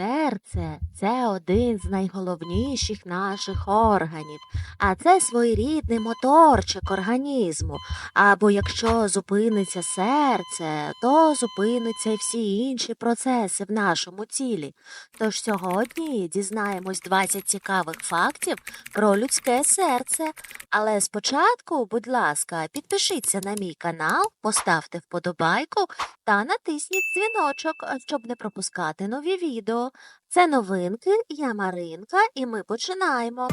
Серце це один з найголовніших наших органів, а це своєрідний моторчик організму. Або якщо зупиниться серце, то зупиняться й всі інші процеси в нашому тілі. Тож сьогодні дізнаємось 20 цікавих фактів про людське серце. Але спочатку, будь ласка, підпишіться на мій канал, поставте вподобайку та натисніть дзвіночок, щоб не пропускати нові відео. Це новинки, я Маринка, і ми починаємо.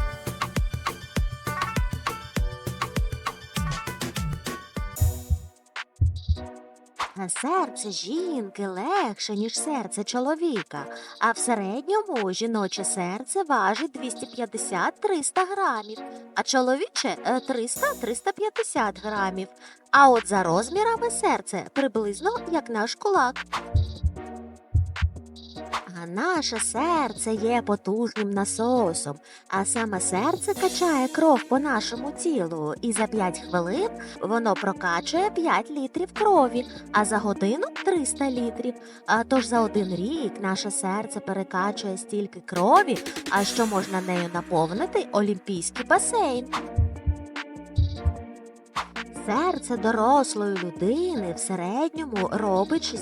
Серце жінки легше, ніж серце чоловіка, а в середньому жіноче серце важить 250-300 грамів, а чоловіче е, 300-350 грамів. А от за розмірами серце приблизно як наш кулак. Наше серце є потужним насосом, а саме серце качає кров по нашому тілу, і за 5 хвилин воно прокачує 5 літрів крові, а за годину 300 літрів. А тож за один рік наше серце перекачує стільки крові, а що можна нею наповнити олімпійський басейн. Серце дорослої людини в середньому робить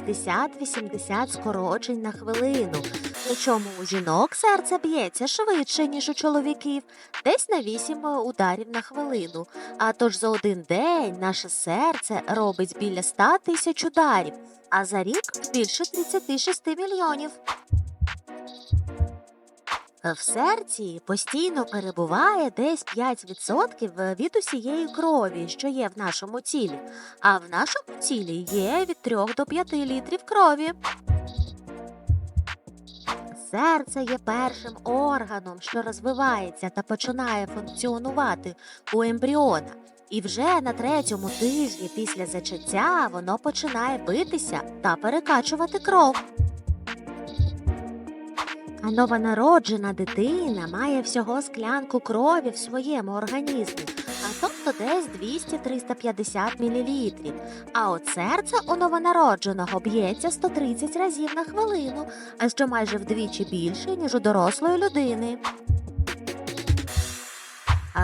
60-80 скорочень на хвилину. Причому у жінок серце б'ється швидше, ніж у чоловіків, десь на 8 ударів на хвилину. А тож за один день наше серце робить біля 100 тисяч ударів, а за рік більше 36 мільйонів. В серці постійно перебуває десь 5% від усієї крові, що є в нашому тілі, а в нашому тілі є від 3 до 5 літрів крові. Серце є першим органом, що розвивається та починає функціонувати у ембріона. І вже на третьому тижні після зачаття воно починає битися та перекачувати кров. А новонароджена дитина має всього склянку крові в своєму організмі, а тобто десь 200-350 мл. А от серце у новонародженого б'ється 130 разів на хвилину, а що майже вдвічі більше, ніж у дорослої людини.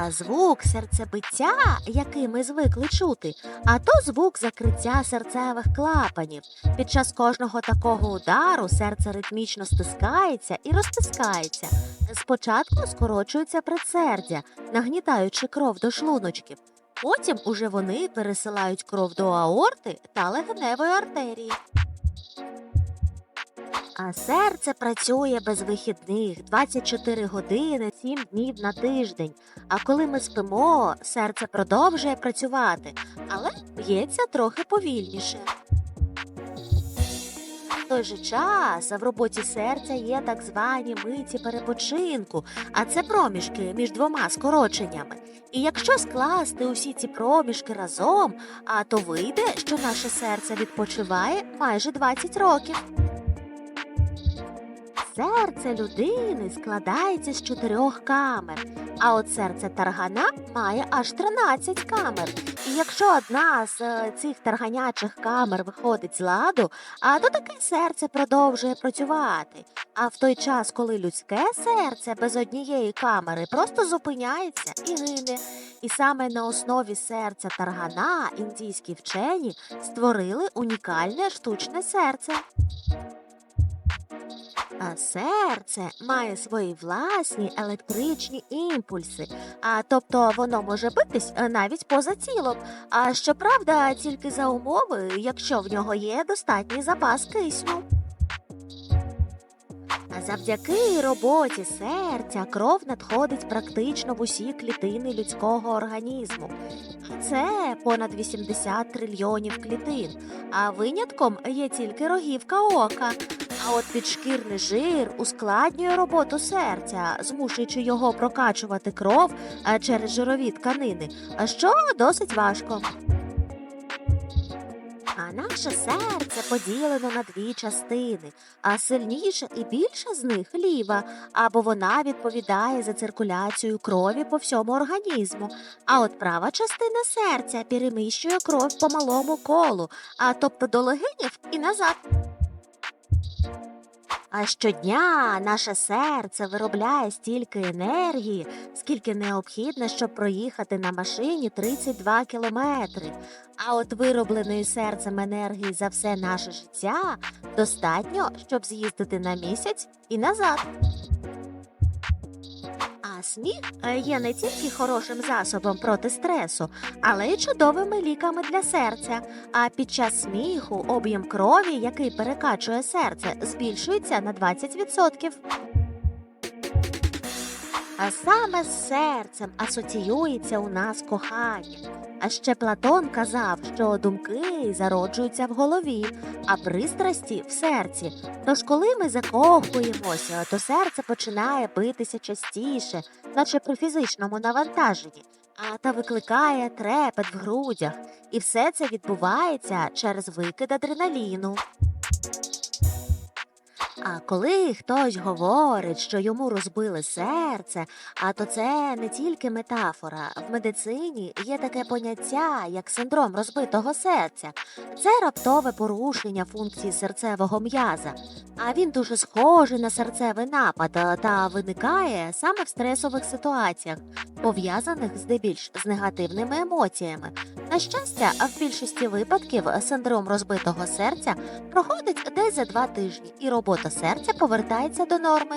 А звук серцебиття, який ми звикли чути, а то звук закриття серцевих клапанів. Під час кожного такого удару серце ритмічно стискається і розтискається. Спочатку скорочується предсердя, нагнітаючи кров до шлуночків. Потім уже вони пересилають кров до аорти та легеневої артерії. А серце працює без вихідних 24 години, 7 днів на тиждень. А коли ми спимо, серце продовжує працювати, але б'ється трохи повільніше. В той же час в роботі серця є так звані миті перепочинку, а це проміжки між двома скороченнями. І якщо скласти усі ці проміжки разом, а то вийде, що наше серце відпочиває майже 20 років. Серце людини складається з чотирьох камер, а от серце таргана має аж 13 камер. І якщо одна з е, цих тарганячих камер виходить з ладу, а то таке серце продовжує працювати. А в той час, коли людське серце без однієї камери просто зупиняється і гине. І саме на основі серця таргана індійські вчені створили унікальне штучне серце. А серце має свої власні електричні імпульси, а тобто воно може битись е, навіть поза тілом. А щоправда, тільки за умови, якщо в нього є достатній запас кисню. Завдяки роботі серця кров надходить практично в усі клітини людського організму. Це понад 80 трильйонів клітин, а винятком є тільки рогівка ока. А от підшкірний жир ускладнює роботу серця, змушуючи його прокачувати кров е, через жирові тканини, а що досить важко. А наше серце поділено на дві частини, а сильніша і більша з них ліва, або вона відповідає за циркуляцію крові по всьому організму. А от права частина серця переміщує кров по малому колу, а тобто до легенів і назад. А щодня наше серце виробляє стільки енергії, скільки необхідно, щоб проїхати на машині 32 кілометри. А от виробленої серцем енергії за все наше життя достатньо, щоб з'їздити на місяць і назад. Сміх е, є не тільки хорошим засобом проти стресу, але й чудовими ліками для серця. А під час сміху об'єм крові, який перекачує серце, збільшується на 20%. А саме з серцем асоціюється у нас кохання. А ще Платон казав, що думки зароджуються в голові, а пристрасті в серці. Тож, коли ми закохуємося, то серце починає битися частіше, наче при фізичному навантаженні, а та викликає трепет в грудях. І все це відбувається через викид адреналіну. А коли хтось говорить, що йому розбили серце, а то це не тільки метафора. В медицині є таке поняття, як синдром розбитого серця. Це раптове порушення функції серцевого м'яза. А він дуже схожий на серцевий напад та виникає саме в стресових ситуаціях, пов'язаних здебільш з негативними емоціями. На щастя, в більшості випадків синдром розбитого серця проходить десь за два тижні, і робота серця повертається до норми.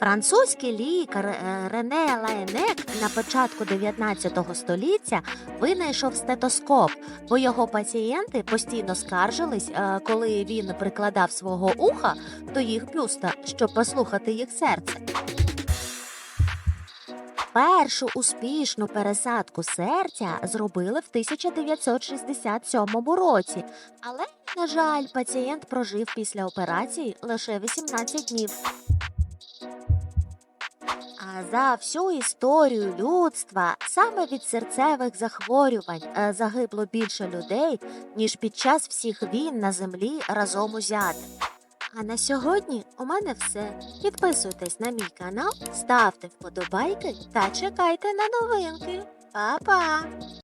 Французький лікар е, Рене Лаєнек на початку 19 століття винайшов стетоскоп, бо його пацієнти постійно скаржились, е, коли він прикладав свого уха до їх бюста, щоб послухати їх серце. Першу успішну пересадку серця зробили в 1967 році, але, на жаль, пацієнт прожив після операції лише 18 днів. А за всю історію людства саме від серцевих захворювань е, загибло більше людей, ніж під час всіх війн на землі разом узятих. А на сьогодні у мене все. Підписуйтесь на мій канал, ставте вподобайки та чекайте на новинки. Па-па!